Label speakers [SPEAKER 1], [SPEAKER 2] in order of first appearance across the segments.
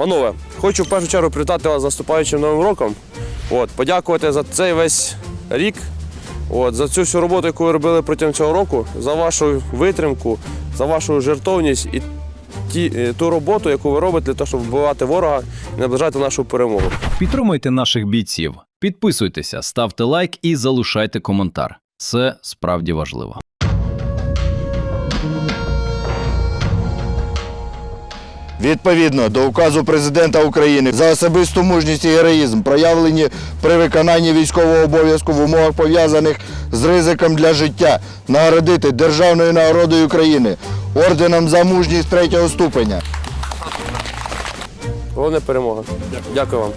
[SPEAKER 1] Панове, хочу в першу чергу привітати вас з наступаючим новим роком. От, подякувати за цей весь рік, от, за цю всю роботу, яку ви робили протягом цього року, за вашу витримку, за вашу жертовність і ті, е, ту роботу, яку ви робите для того, щоб вбивати ворога і наближати нашу перемогу.
[SPEAKER 2] Підтримуйте наших бійців, підписуйтеся, ставте лайк і залишайте коментар. Це справді важливо.
[SPEAKER 3] Відповідно до указу президента України за особисту мужність і героїзм, проявлені при виконанні військового обов'язку в умовах пов'язаних з ризиком для життя, нагородити державною нагородою України орденом за мужність третього ступеня.
[SPEAKER 1] Головне перемога. Дякую вам.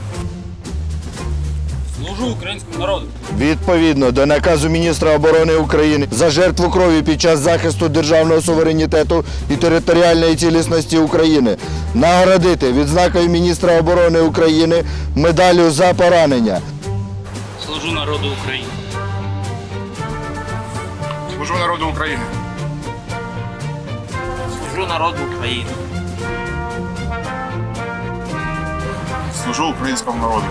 [SPEAKER 4] Служу українському народу.
[SPEAKER 3] Відповідно до наказу міністра оборони України за жертву крові під час захисту державного суверенітету і територіальної цілісності України нагородити відзнакою міністра оборони України медаллю за поранення.
[SPEAKER 4] Служу народу України.
[SPEAKER 5] Служу народу України.
[SPEAKER 4] Служу народу України.
[SPEAKER 5] Служу українському народу.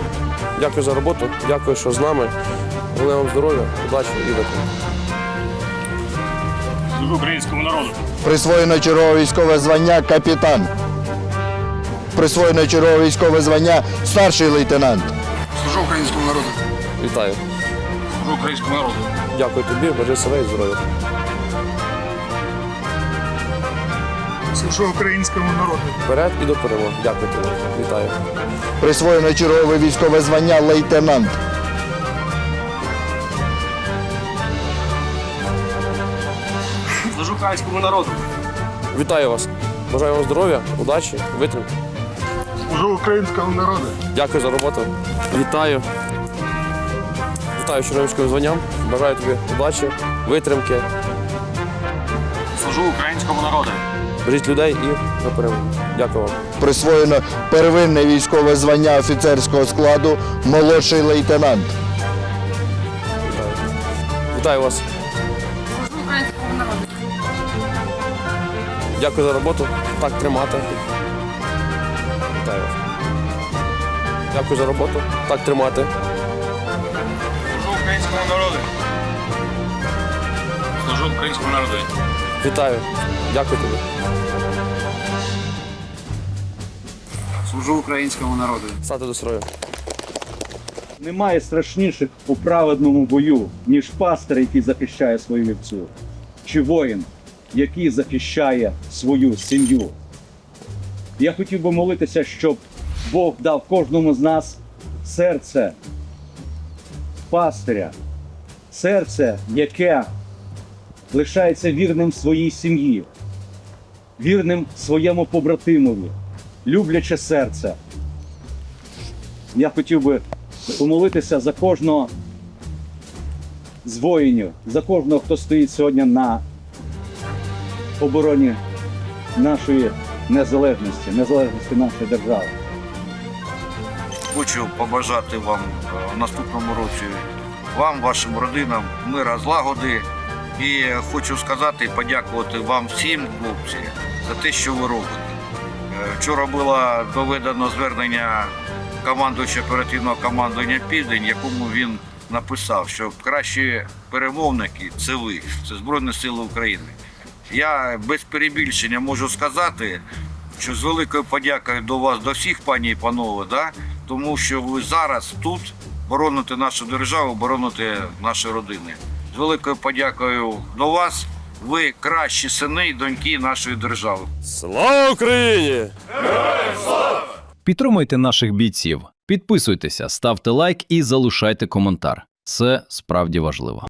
[SPEAKER 1] Дякую за роботу, дякую, що з нами. Головне вам здоров'я, удачі і допомоги.
[SPEAKER 5] Служу українському народу.
[SPEAKER 3] Присвоєно чергове військове звання капітан. Присвоєно чергове військове звання старший лейтенант.
[SPEAKER 5] Служу українському народу.
[SPEAKER 1] Вітаю.
[SPEAKER 5] Служу українському народу.
[SPEAKER 1] Дякую тобі, бережи себе і здоров'я.
[SPEAKER 5] Служу українському народу.
[SPEAKER 1] Вперед і до перемоги. Дякую тобі. Вітаю.
[SPEAKER 3] Присвоєно чергове військове звання лейтенант.
[SPEAKER 4] Служу українському народу.
[SPEAKER 1] Вітаю вас. Бажаю вам здоров'я, удачі, витримки.
[SPEAKER 5] Служу українському народу.
[SPEAKER 1] Дякую за роботу. Вітаю. Вітаю чоловічським званням. Бажаю тобі удачі, витримки.
[SPEAKER 4] Служу українському народу.
[SPEAKER 1] Беріть людей і до перемоги. Дякую вам.
[SPEAKER 3] Присвоєно первинне військове звання офіцерського складу молодший лейтенант.
[SPEAKER 1] Вітаю. Вітаю вас. Дякую за роботу. Так тримати. Вітаю вас. Дякую за роботу. Так тримати.
[SPEAKER 4] Служу українському народу. Служу українському народу.
[SPEAKER 1] Вітаю. Дякую тобі.
[SPEAKER 4] Служу українському народу.
[SPEAKER 1] Стати до строю.
[SPEAKER 6] Немає страшніших у праведному бою, ніж пастир, який захищає свою вівцю, чи воїн, який захищає свою сім'ю. Я хотів би молитися, щоб Бог дав кожному з нас серце пастиря, серце, яке лишається вірним своїй сім'ї, вірним своєму побратимові, любляче серце. Я хотів би помолитися за кожного з воїнів, за кожного, хто стоїть сьогодні на обороні нашої незалежності, незалежності нашої держави.
[SPEAKER 7] Хочу побажати вам е, в наступному році, вам, вашим родинам, мира, злагоди. І хочу сказати, подякувати вам всім, хлопці, за те, що ви робите. Е, Вчора було доведено звернення командуюча оперативного командування Південь, якому він написав, що кращі перемовники це ви, це Збройні Сили України. Я без перебільшення можу сказати, що з великою подякою до вас, до всіх пані і панове, да? тому що ви зараз тут бороните нашу державу, бороните наші родини. З великою подякою до вас. Ви кращі сини і доньки нашої держави.
[SPEAKER 1] Слава Україні!
[SPEAKER 2] Підтримуйте наших бійців, підписуйтеся, ставте лайк і залишайте коментар. Це справді важливо.